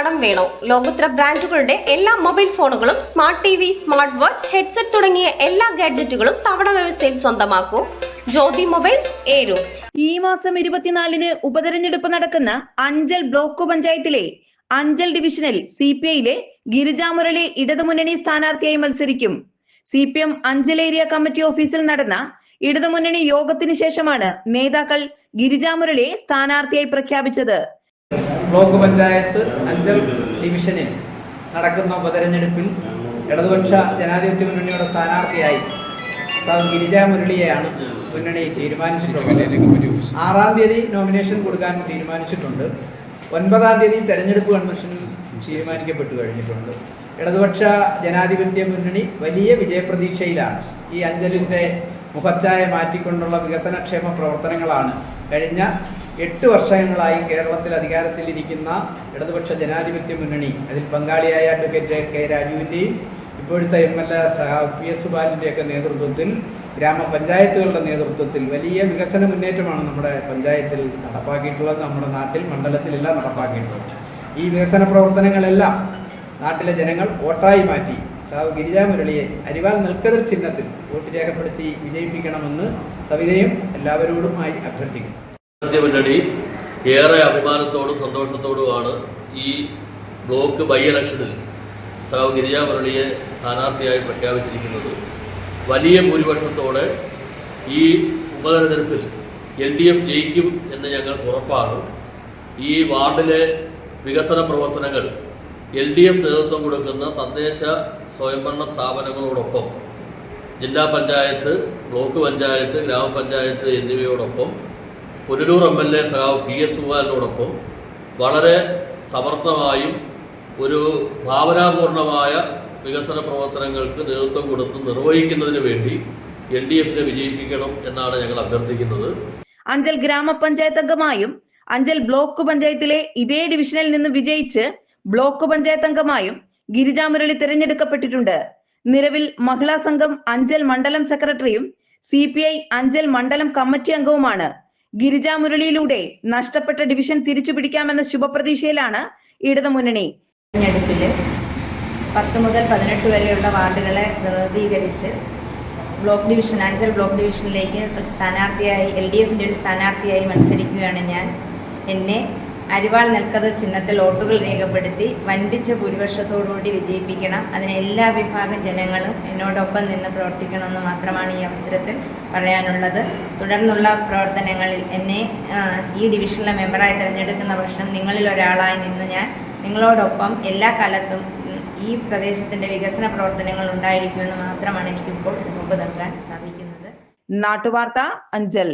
കടം വേണോ? ലോകോത്തര ബ്രാൻഡുകളുടെ എല്ലാ മൊബൈൽ ഫോണുകളും smart T V smart watch headset തുടങ്ങിയ എല്ലാ ഗാഡ്ജറ്റുകളും തവണ വ്യവസ്ഥയിൽ സ്വന്തമാക്കൂ. ജ്യോതി മൊബൈൽസ് ഏരു. ഈ മാസം ഇരുപത്തിനാലിന് ഉപതെരഞ്ഞെടുപ്പ് നടക്കുന്ന അഞ്ചൽ ബ്ലോക്ക് പഞ്ചായത്തിലെ അഞ്ചൽ ഡിവിഷനിൽ സി പി ഐയിലെ ഗിരിജാമുരളി ഇടതുമുന്നണി സ്ഥാനാർത്ഥിയായി മത്സരിക്കും. C P M Anchal area committee ഓഫീസിൽ നടന്ന ഇടതുമുന്നണി യോഗത്തിന് ശേഷമാണ് നേതാക്കൾ ഗിരിജാമുരളിയെ സ്ഥാനാർത്ഥിയായി പ്രഖ്യാപിച്ചത്. ബ്ലോക്ക് പഞ്ചായത്ത് അഞ്ചൽ ഡിവിഷനിൽ നടക്കുന്ന ഉപതെരഞ്ഞെടുപ്പിൽ ഇടതുപക്ഷ ജനാധിപത്യ മുന്നണിയുടെ സ്ഥാനാർത്ഥിയായി സർ ഗിരിജ മുരളിയെയാണ് മുന്നണി തീരുമാനിച്ചിട്ടുള്ളത്. ആറാം തീയതി നോമിനേഷൻ കൊടുക്കാൻ തീരുമാനിച്ചിട്ടുണ്ട്. ഒൻപതാം തീയതി തെരഞ്ഞെടുപ്പ് കൺവെൻഷൻ തീരുമാനിക്കപ്പെട്ടു കഴിഞ്ഞിട്ടുണ്ട്. ഇടതുപക്ഷ ജനാധിപത്യ മുന്നണി വലിയ വിജയപ്രതീക്ഷയിലാണ്. ഈ അഞ്ചലിന്റെ മുഖച്ഛായ മാറ്റിക്കൊണ്ടുള്ള വികസനക്ഷേമ പ്രവർത്തനങ്ങളാണ് കഴിഞ്ഞ എട്ട് വർഷങ്ങളായി കേരളത്തിൽ അധികാരത്തിലിരിക്കുന്ന ഇടതുപക്ഷ ജനാധിപത്യ മുന്നണി. അതിൽ പങ്കാളിയായ അഡ്വക്കേറ്റ് കെ രാജുവിന്റെയും ഇപ്പോഴത്തെ M L A P S സുബാലിന്റെയൊക്കെ നേതൃത്വത്തിൽ ഗ്രാമപഞ്ചായത്തുകളുടെ നേതൃത്വത്തിൽ വലിയ വികസന മുന്നേറ്റമാണ് നമ്മുടെ പഞ്ചായത്തിൽ നടപ്പാക്കിയിട്ടുള്ളത് നമ്മുടെ നാട്ടിൽ മണ്ഡലത്തിലെല്ലാം നടപ്പാക്കിയിട്ടുള്ളത്. ഈ വികസന പ്രവർത്തനങ്ങളെല്ലാം നാട്ടിലെ ജനങ്ങൾ വോട്ടായി മാറ്റി. സാവ് ഗിരിജാ മുരളിയെ അരിവാൽ നിൽക്കതിർ ചിഹ്നത്തിൽ വോട്ട് രേഖപ്പെടുത്തി വിജയിപ്പിക്കണമെന്ന് സവിനയം എല്ലാവരോടുമായി അഭ്യർത്ഥിക്കുന്നു. മുന്നണി ഏറെ അഭിമാനത്തോടും സന്തോഷത്തോടുമാണ് ഈ ബ്ലോക്ക് ബൈ ഇലക്ഷനിൽ സാവ് ഗിരിജാ മുരളിയെ സ്ഥാനാർത്ഥിയായി പ്രഖ്യാപിച്ചിരിക്കുന്നത്. വലിയ ഭൂരിപക്ഷത്തോടെ ഈ ഉപതെരഞ്ഞെടുപ്പിൽ എൽ ഡി എഫ് ജയിക്കും എന്ന് ഞങ്ങൾ ഉറപ്പാണ്. ഈ വാർഡിലെ വികസന പ്രവർത്തനങ്ങൾ എൽ ഡി എഫ് നേതൃത്വം കൊടുക്കുന്ന തദ്ദേശ സ്വയംഭരണ സ്ഥാപനങ്ങളോടൊപ്പം ജില്ലാ പഞ്ചായത്ത് ബ്ലോക്ക് പഞ്ചായത്ത് ഗ്രാമപഞ്ചായത്ത് എന്നിവയോടൊപ്പം പുനലൂർ എം എൽ എ സഖാവ് പി എസ് സുബാലിനോടൊപ്പം വളരെ സമർത്ഥമായും ഒരു ഭാവനാപൂർണമായ വികസന പ്രവർത്തനങ്ങൾക്ക് നേതൃത്വം കൊടുത്ത് നിർവഹിക്കുന്നതിന് വേണ്ടി എൽ ഡി എഫിനെ വിജയിപ്പിക്കണം എന്നാണ് ഞങ്ങൾ അഭ്യർത്ഥിക്കുന്നത്. അഞ്ചൽ ഗ്രാമപഞ്ചായത്ത് അംഗമായും അഞ്ചൽ ബ്ലോക്ക് പഞ്ചായത്തിലെ ഇതേ ഡിവിഷനിൽ നിന്ന് വിജയിച്ച് ബ്ലോക്ക് പഞ്ചായത്ത് അംഗമായും ഗിരിജാമുരളി തിരഞ്ഞെടുക്കപ്പെട്ടിട്ടുണ്ട്. നിലവിൽ മഹിളാ സംഘം അഞ്ചൽ മണ്ഡലം സെക്രട്ടറിയും സി അഞ്ചൽ മണ്ഡലം കമ്മിറ്റി അംഗവുമാണ്. ഗിരിജാ മുരളിയിലൂടെ നഷ്ടപ്പെട്ട ഡിവിഷൻ തിരിച്ചു പിടിക്കാമെന്ന ശുഭപ്രതീക്ഷയിലാണ് ഇടതുമുന്നണി തെരഞ്ഞെടുപ്പിൽ പത്ത് മുതൽ പതിനെട്ട് വരെയുള്ള വാർഡുകളെ പ്രതിനിധീകരിച്ച് ബ്ലോക്ക് ഡിവിഷൻ അഞ്ചൽ ബ്ലോക്ക് ഡിവിഷനിലേക്ക് സ്ഥാനാർത്ഥിയായി എൽ ഡി എഫിന്റെ ഒരു സ്ഥാനാർത്ഥിയായി മത്സരിക്കുകയാണ് ഞാൻ. എന്നെ അരിവാൾ നിൽക്കത് ചിഹ്നത്തിൽ വോട്ടുകൾ രേഖപ്പെടുത്തി വൻപിച്ച ഭൂരിപക്ഷത്തോടുകൂടി വിജയിപ്പിക്കണം. അതിന് എല്ലാ വിഭാഗം ജനങ്ങളും എന്നോടൊപ്പം നിന്ന് പ്രവർത്തിക്കണമെന്ന് മാത്രമാണ് ഈ അവസരത്തിൽ പറയാനുള്ളത്. തുടർന്നുള്ള പ്രവർത്തനങ്ങളിൽ എന്നെ ഈ ഡിവിഷനിലെ മെമ്പറായി തിരഞ്ഞെടുക്കുന്ന വർഷം നിങ്ങളിൽ ഒരാളായി നിന്ന് ഞാൻ നിങ്ങളോടൊപ്പം എല്ലാ കാലത്തും ഈ പ്രദേശത്തിന്റെ വികസന പ്രവർത്തനങ്ങൾ ഉണ്ടായിരിക്കുമെന്ന് മാത്രമാണ് എനിക്കിപ്പോൾ ഉറപ്പ് നൽകാൻ സാധിക്കുന്നത്. നാട്ടുവാർത്ത അഞ്ചൽ.